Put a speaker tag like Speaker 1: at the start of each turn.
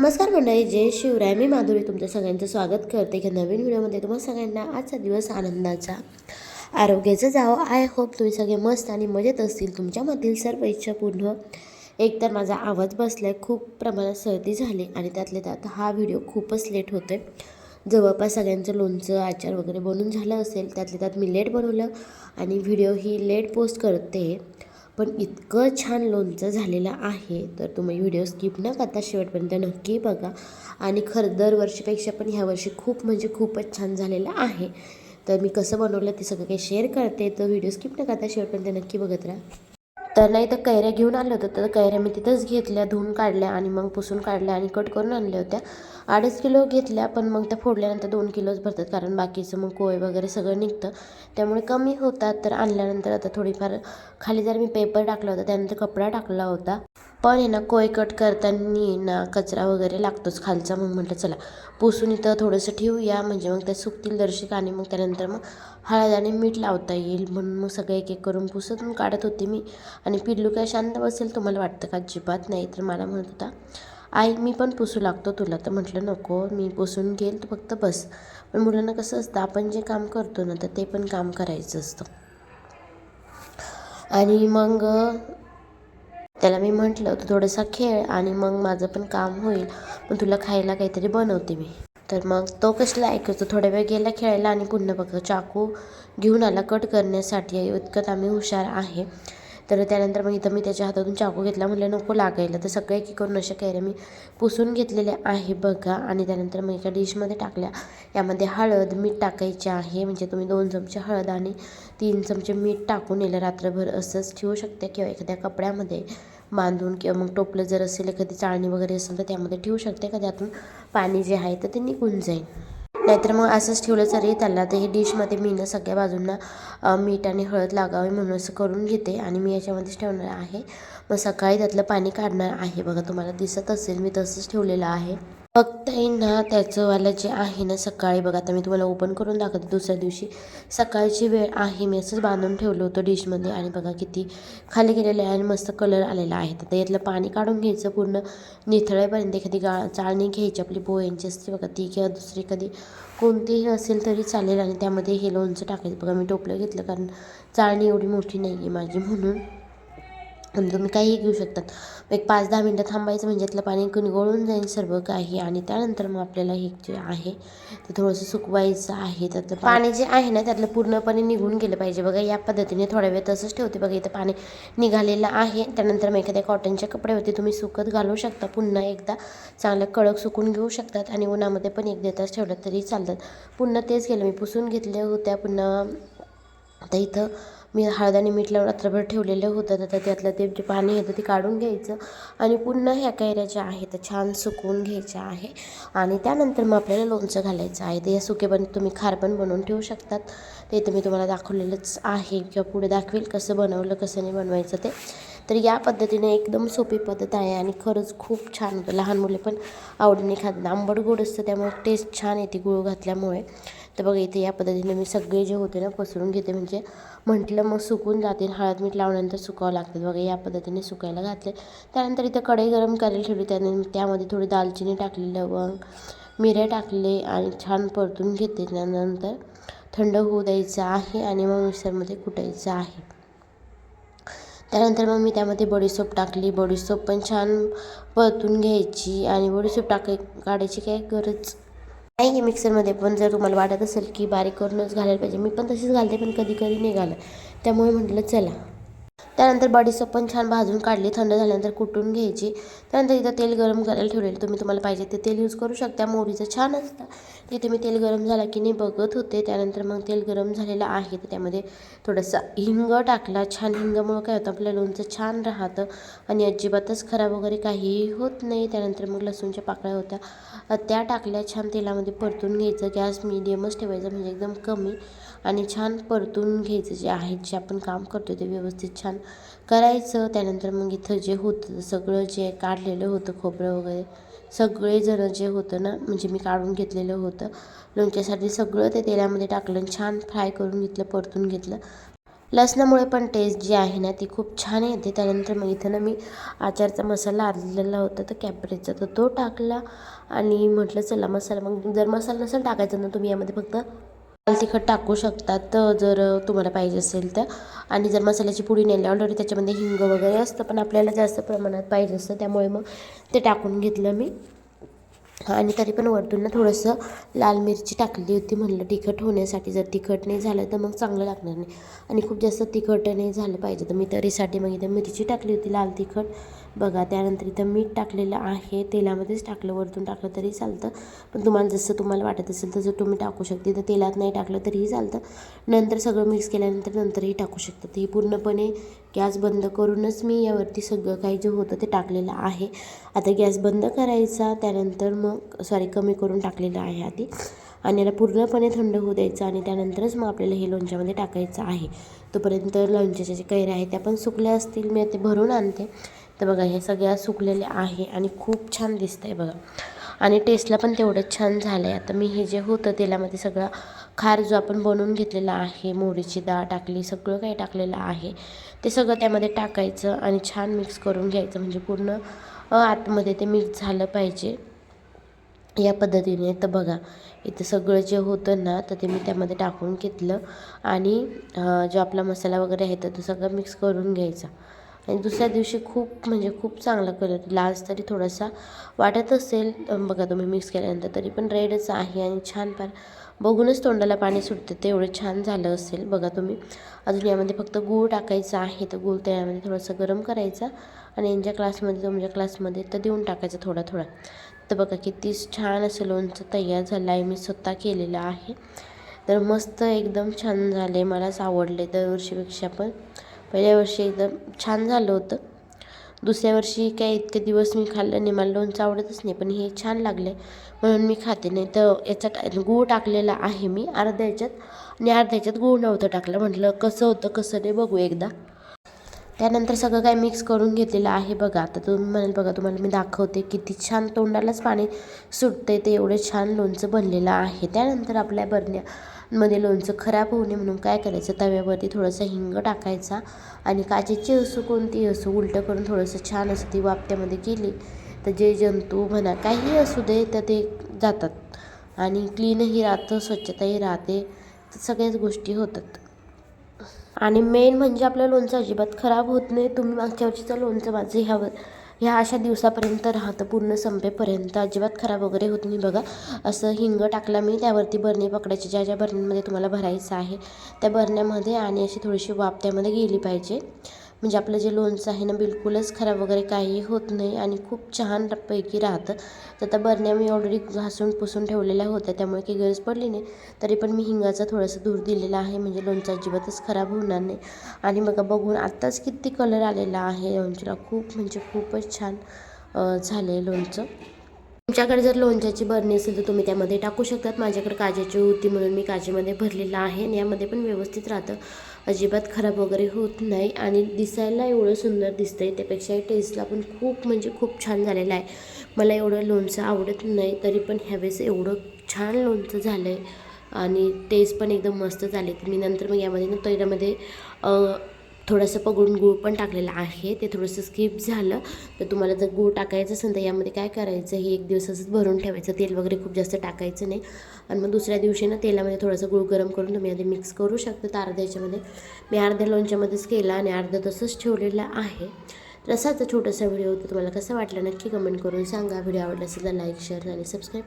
Speaker 1: नमस्कार मंडळी जय शिवराय. मी माधुरी तुमच्या सगळ्यांचं स्वागत करते. की नवीन व्हिडिओमध्ये तुम्हाला सगळ्यांना आजचा दिवस आनंदाचा आरोग्याचा जावं. आय होप तुम्ही सगळे मस्त आणि मजेत असतील. तुमच्यामधील सर्व इच्छा पूर्ण एकतर माझा आवाज बसला आहे खूप प्रमाणात सर्दी झाली आणि त्यातल्या त्यात हा व्हिडिओ खूपच लेट होतो आहे जवळपास सगळ्यांचं लोणचं आचार वगैरे बनून झालं असेल त्यातल्या त्यात मी लेट बनवलं आणि व्हिडिओ ही लेट पोस्ट करते. पण इतकं छान लोणचं झालेलं आहे तर तुम्ही व्हिडिओ स्किप न करता शेवटपर्यंत नक्की बघा. आणि खरं दरवर्षीपेक्षा पण ह्या वर्षी खूप म्हणजे खूपच छान झालेलं आहे. तर मी कसं बनवलं ते सगळं काही शेअर करते तर व्हिडिओ स्किप न करता शेवटपर्यंत नक्की बघत राहा. तर नाही तर कैऱ्या घेऊन आलं होतं तर कैऱ्या मी तिथंच घेतल्या धुवून काढल्या आणि मग पुसून काढल्या आणि कट करून आणल्या होत्या. अडीच किलो घेतल्या पण मग त्या फोडल्यानंतर दोन किलोच भरतात. कारण बाकीचं मग कोय वगैरे सगळं निघतं. त्यामुळे कमी होतात. तर आणल्यानंतर आता थोडीफार खाली जर मी पेपर टाकला होता त्यानंतर कपडा टाकला होता. पण आहे ना कोय कट करताना ना कचरा वगैरे लागतोच खालचा. मग म्हटलं चला पुसून इथं थोडंसं ठेवूया. म्हणजे मग त्या सुकतील दर्शक आणि मग त्यानंतर मग हळद आणि मीठ लावता येईल. म्हणून मग सगळं एक एक करून पुसून काढत होते मी. आणि पिल्लू काय शांत बसेल तुम्हाला वाटतं का? अजिबात नाही. तर मला म्हणत होता आई मी पण पुसू लागतो तुला. तर म्हटलं नको मी पुसून घेईल तू फक्त बस. पण मुलांना कसं असतं आपण जे काम करतो ना तर ते पण काम करायचं असतं. आणि मग त्याला मी म्हटलं तू थोडासा खेळ आणि मग माझं पण काम होईल पण तुला खायला काहीतरी बनवते मी. तर मग तो कसला ऐकतो थोड्या वेळ गेला खेळायला आणि पुन्हा बघा चाकू घेऊन आला कट करण्यासाठी. इतकं आम्ही हुशार आहे. तर त्यानंतर मग इथं मी त्याच्या हातातून चाकू घेतला. म्हटलं नको लागायला. तर सगळं एक करून अशा कैऱ्या मी पुसून घेतलेल्या आहे बघा. आणि त्यानंतर मग एका डिशमध्ये टाकल्या. यामध्ये हळद मीठ टाकायचे आहे. म्हणजे तुम्ही दोन चमचे हळद आणि तीन चमचे मीठ टाकून येलं रात्रभर असंच ठेवू शकते किंवा एखाद्या कपड्यामध्ये बांधून किंवा मग टोपलं जर असेल एखादी चाळणी वगैरे असेल तर त्यामध्ये ठेवू शकते. का त्यातून पाणी जे आहे तर ते निघून जाईल. नाहीतर मग असंच ठेवलं तरी त्याला ते डिशमध्ये मी ना सगळ्या बाजूंना मीठ आणि हळद लागावे म्हणून असं करून घेते आणि मी याच्यामध्येच ठेवणार आहे. मग सकाळी त्यातलं पाणी काढणार आहे. बघा तुम्हाला दिसत असेल मी तसंच ठेवलेलं आहे. फक्त ना त्याचंवालं जे आहे ना सकाळी बघा आता मी तुम्हाला ओपन करून दाखवते दुसऱ्या दिवशी. सकाळची वेळ आहे मी असंच बांधून ठेवलं होतं डिशमध्ये आणि बघा किती खाली गेलेलं आहे आणि मस्त कलर आलेला आहे. तर यातलं पाणी काढून घ्यायचं पूर्ण निथळेपर्यंत एखादी गा चाळणी घ्यायची आपली पोह्यांची असते बघा ती किंवा दुसरी कधी कोणतीही असेल तरी चालेल आणि त्यामध्ये हे लोणचं टाकायचं. बघा मी टोपलं घेतलं कारण चाळणी एवढी मोठी नाही आहे माझी म्हणून. आणि तुम्ही काहीही घेऊ शकतात. एक पाच दहा मिनटं थांबायचं म्हणजे त्यातलं पाणी गळून जाईल सर्व काही आणि त्यानंतर मग आपल्याला हे जे आहे ते थोडंसं सुकवायचं आहे. त्यातलं पाणी जे आहे ना त्यातलं पूर्णपणे निघून गेलं पाहिजे. बघा या पद्धतीने थोड्या वेळ तसंच ठेवते. बघा इथं पाणी निघालेलं आहे. त्यानंतर मग एखाद्या कॉटनच्या कपड्यावरती तुम्ही सुकत घालू शकता. पुन्हा एकदा चांगलं कडक सुकून घेऊ शकतात आणि उन्हामध्ये पण एक देताच ठेवलं तरी चालतात पुन्हा तेच केलं. मी पुसून घेतल्या होत्या. पुन्हा आता इथं मी हळद आणि मीठ लावून रात्रभर ठेवलेलं होतं. तर त्यातलं ते जे पाणी येतं ते काढून घ्यायचं. आणि पुन्हा ह्या कैऱ्या ज्या आहेत छान सुकवून घ्यायच्या आहे. आणि त्यानंतर मग आपल्याला लोणचं घालायचं आहे. ते या सुके पण तुम्ही खार पण बनवून ठेवू शकतात. ते तर मी तुम्हाला दाखवलेलंच आहे. किंवा पुढे दाखवेल कसं बनवलं कसं नाही बनवायचं ते. तर या पद्धतीने एकदम सोपी पद्धत आहे आणि खरंच खूप छान होतं. लहान मुले पण आवडीने खातात. आंबट गोड असतं त्यामुळे टेस्ट छान येते गुळ घातल्यामुळे. तर बघा इथे या पद्धतीने मी सगळे जे होते ना पसरून घेते. म्हणजे म्हटलं मग सुकून जातील हळद मीठ लावल्यानंतर सुकावं लागतात बघा या पद्धतीने सुकायला घातले त्यानंतर इथं कढई गरम करायला ठेवली. त्याने त्यामध्ये थोडी दालचिनी टाकली लवंग मिरे टाकले आणि छान परतून घेते. त्यानंतर थंड होऊ द्यायचं आहे आणि मग मिक्सरमध्ये कुटायचं आहे. त्यानंतर मग मी त्यामध्ये बडीसोप टाकली. बडीसोप पण छान परतून घ्यायची आणि बडीसोप टाकाय काढायची काही गरज नाही आहे मिक्सरमध्ये पण जर तुम्हाला वाटत असेल की बारीक करूनच घालायला पाहिजे मी पण तशीच घालते पण कधी कधी नाही घालत. त्यामुळे म्हटलं चला. त्यानंतर बडीसोप पण छान भाजून काढली थंड झाल्यानंतर कुटून घ्यायची. त्यानंतर इथं तेल गरम करायला ठेवलेलं तुम्ही तुम्हाला पाहिजे ते तेल यूज करू शकता. मोहरीचं छान असतं. तिथे मी तेल गरम झाला की नाही बघत होते त्यानंतर मग तेल गरम झालेलं आहे. तर त्यामध्ये थोडंसं हिंग टाकला. छान हिंगामुळं काय होतं आपलं लोणचं छान राहतं आणि अजिबातच खराब वगैरे काहीही होत नाही. त्यानंतर मग लसूणच्या पाकळ्या होत्या. त्या टाकल्या. छान तेलामध्ये परतून घ्यायचं. गॅस मिडियमच ठेवायचं म्हणजे एकदम कमी. आणि छान परतून घ्यायचं जे आहे जे आपण काम करतो ते व्यवस्थित छान करायचं. त्यानंतर मग इथं जे होतं सगळं जे काढलेलं होतं खोबरं वगैरे सगळेजणं जे होतं ना म्हणजे मी काढून घेतलेलं होतं. लोणच्यासाठी सगळं ते तेलामध्ये टाकलं छान फ्राय करून घेतलं परतून घेतलं. लसणामुळे पण टेस्ट जी आहे ना ती खूप छान येते. त्यानंतर मग इथं ना मी आचारचा मसाला आणलेला होता तर कॅपरेजचा तर तो टाकला. आणि म्हटलं चला मसाला मग जर मसाला नसेल टाकायचा ना तुम्ही यामध्ये फक्त लाल तिखट टाकू शकतात जर तुम्हाला पाहिजे असेल तर. आणि जर मसाल्याची पुडी नेली ऑलरेडी त्याच्यामध्ये हिंग वगैरे असतं पण आपल्याला जास्त प्रमाणात पाहिजे असतं त्यामुळे मग ते टाकून घेतलं मी. आणि तरी पण वरतून ना थोडंसं लाल मिरची टाकली होती म्हणलं तिखट होण्यासाठी जर तिखट नाही झालं तर मग चांगलं लागणार नाही. आणि खूप जास्त तिखट नाही झालं पाहिजे तर मी तरीसाठी मग इथं मिरची टाकली होती लाल तिखट. बघा त्यानंतर इथं मीठ टाकलेलं आहे. तेलामध्येच टाकलं वरतून टाकलं तरी चालतं. पण तुम्हाला जसं तुम्हाला वाटत असेल तसं तुम्ही टाकू शकते. तर तेलात नाही टाकलं तरीही चालतं. नंतर सगळं मिक्स केल्यानंतर नंतरही टाकू शकतं. तर पूर्णपणे गॅस बंद करूनच मी यावरती सगळं काही जे होतं ते टाकलेलं आहे. आता गॅस बंद करायचा. त्यानंतर मग सॉरी कमी करून टाकलेलं आहे आधी. आणि याला पूर्णपणे थंड होऊ द्यायचं आणि त्यानंतरच मग आपल्याला हे लोणच्यामध्ये टाकायचं आहे. तोपर्यंत लोणच्याच्या जे कैऱ्या आहेत त्या पण सुकल्या असतील. मी ते भरून आणते. तर बघा हे सगळ्या सुकलेले आहे आणि खूप छान दिसतं आहे बघा. आणि टेस्टला पण तेवढंच छान झालं आहे आता मी हे जे होतं तेलामध्ये सगळा खार जो आपण बनवून घेतलेला आहे मोहरीची डाळ टाकली सगळं काही टाकलेलं आहे ते सगळं त्यामध्ये टाकायचं आणि छान मिक्स करून घ्यायचं. म्हणजे पूर्ण आतमध्ये ते मिक्स झालं पाहिजे. या पद्धतीने. तर बघा इथं सगळं जे होतं ना तर ते मी त्यामध्ये टाकून घेतलं आणि जो आपला मसाला वगैरे आहे तर तो सगळं मिक्स करून घ्यायचा. आणि दुसऱ्या दिवशी खूप म्हणजे खूप चांगला कलर लास्ट तरी थोडासा वाटत असेल बघा तुम्ही मिक्स केल्यानंतर तरी पण रेडच आहे आणि छान पार बघूनच तोंडाला पाणी सुटते. ते एवढं छान झालं असेल. बघा तुम्ही अजून यामध्ये फक्त गूळ टाकायचा आहे. तर गूळ त्यामध्ये थोडंसं गरम करायचा आणि यांच्या क्लासमध्ये तुमच्या म्हणजे क्लासमध्ये तर देऊन टाकायचं थोडा थोडा. तर बघा किती छान असं लोणचं तयार झालं आहे. मी स्वतः केलेलं आहे. तर मस्त एकदम छान झाले मलाच आवडले दरवर्षीपेक्षा पण. पहिल्या वर्षी एकदम छान झालं होतं. दुसऱ्या वर्षी काय इतके दिवस मी खाल्लं नाही. मला लोणचं आवडतच नाही पण हे छान लागले म्हणून मी खाते. नाही तर याच्यात गूळ टाकलेला आहे मी अर्ध्या ह्याच्यात आणि अर्ध्या ह्याच्यात गूळ नव्हतं टाकलं. म्हटलं कसं होतं कसं नाही बघू एकदा. त्यानंतर सगळं काय मिक्स करून घेतलेलं आहे बघा. आता तुम्ही म्हणाल बघा तुम्हाला मी दाखवते किती छान तोंडालाच पाणी सुटते ते एवढे छान लोणचं बनलेलं आहे. त्यानंतर आपल्या बरण्यामध्ये लोणचं खराब होऊ नये म्हणून काय करायचं? तव्यावरती थोडंसं हिंग टाकायचा आणि काचेची असो कोणतीही असो उलटं करून थोडंसं छान असं ती वापत्यामध्ये गेली तर जे जंतू म्हणा काहीही असू दे तर ते जातात. आणि क्लीनही राहतं स्वच्छताही राहते. सगळ्याच गोष्टी होतात. आणि मेन म्हणजे आपलं लोणचं अजिबात खराब होत नाही. तुम्ही मागच्या वर्षीचं लोणचं माझं ह्यावर ह्या अशा दिवसापर्यंत राहतं. पूर्ण संपेपर्यंत अजिबात खराब वगैरे होत नाही बघा. असं हिंग टाकला मी त्यावरती बरणी पकडायची. ज्या ज्या बरण्यांमध्ये तुम्हाला भरायचं आहे त्या बरण्यामध्ये आणि अशी थोडीशी वाफ त्यामध्ये गेली पाहिजे. म्हणजे आपलं जे लोणचं आहे ना बिलकुलच खराब वगैरे काही होत नाही आणि खूप छानपैकी राहतं. तर आता बरण्या मी ऑलरेडी घासून पुसून ठेवलेल्या होत्या त्यामुळे काही गरज पडली नाही. तरी पण मी हिंगाचा थोडंसं धूर दिलेला आहे म्हणजे लोणचं अजिबातच खराब होणार नाही. आणि मग बघून आत्ताच किती कलर आलेला आहे लोणच्याला खूप म्हणजे खूपच छान झालं आहे लोणचं. तुमच्याकडे जर लोणच्याची बरणी असेल तर तुम्ही त्यामध्ये टाकू शकतात. माझ्याकडे काजेची होती म्हणून मी काजेमध्ये भरलेलं आहे आणि यामध्ये पण व्यवस्थित राहतं. अजिबात खराब वगैरे होत नाही आणि दिसायला एवढं सुंदर दिसतं आहे त्यापेक्षाही टेस्टला पण खूप म्हणजे खूप छान झालेलं आहे. मला एवढं लोणचं आवडत नाही तरी पण ह्यावेळेस एवढं छान लोणचं झालं आहे आणि टेस्ट पण एकदम मस्त झाले मी नंतर मग यामध्ये ना तैरामध्ये थोडंसं पकडून गूळ पण टाकलेलं आहे. ते थोडंसं स्किप झालं. तर तुम्हाला जर गूळ टाकायचं असेल तर यामध्ये काय करायचं? हे एक दिवस असंच भरून ठेवायचं. तेल वगैरे खूप जास्त टाकायचं नाही. आणि मग दुसऱ्या दिवशी ना तेलामध्ये थोडंसं गूळ गरम करून तुम्ही आधी मिक्स करू शकता तर अर्ध्या याच्यामध्ये. मी अर्ध्या लोणच्यामध्येच केला आणि अर्धा तसंच ठेवलेलं आहे. तर असाच छोटासा व्हिडिओ होता. तुम्हाला कसं वाटलं नक्की कमेंट करून सांगा. व्हिडिओ आवडला असेल तर लाईक शेअर आणि सबस्क्राईब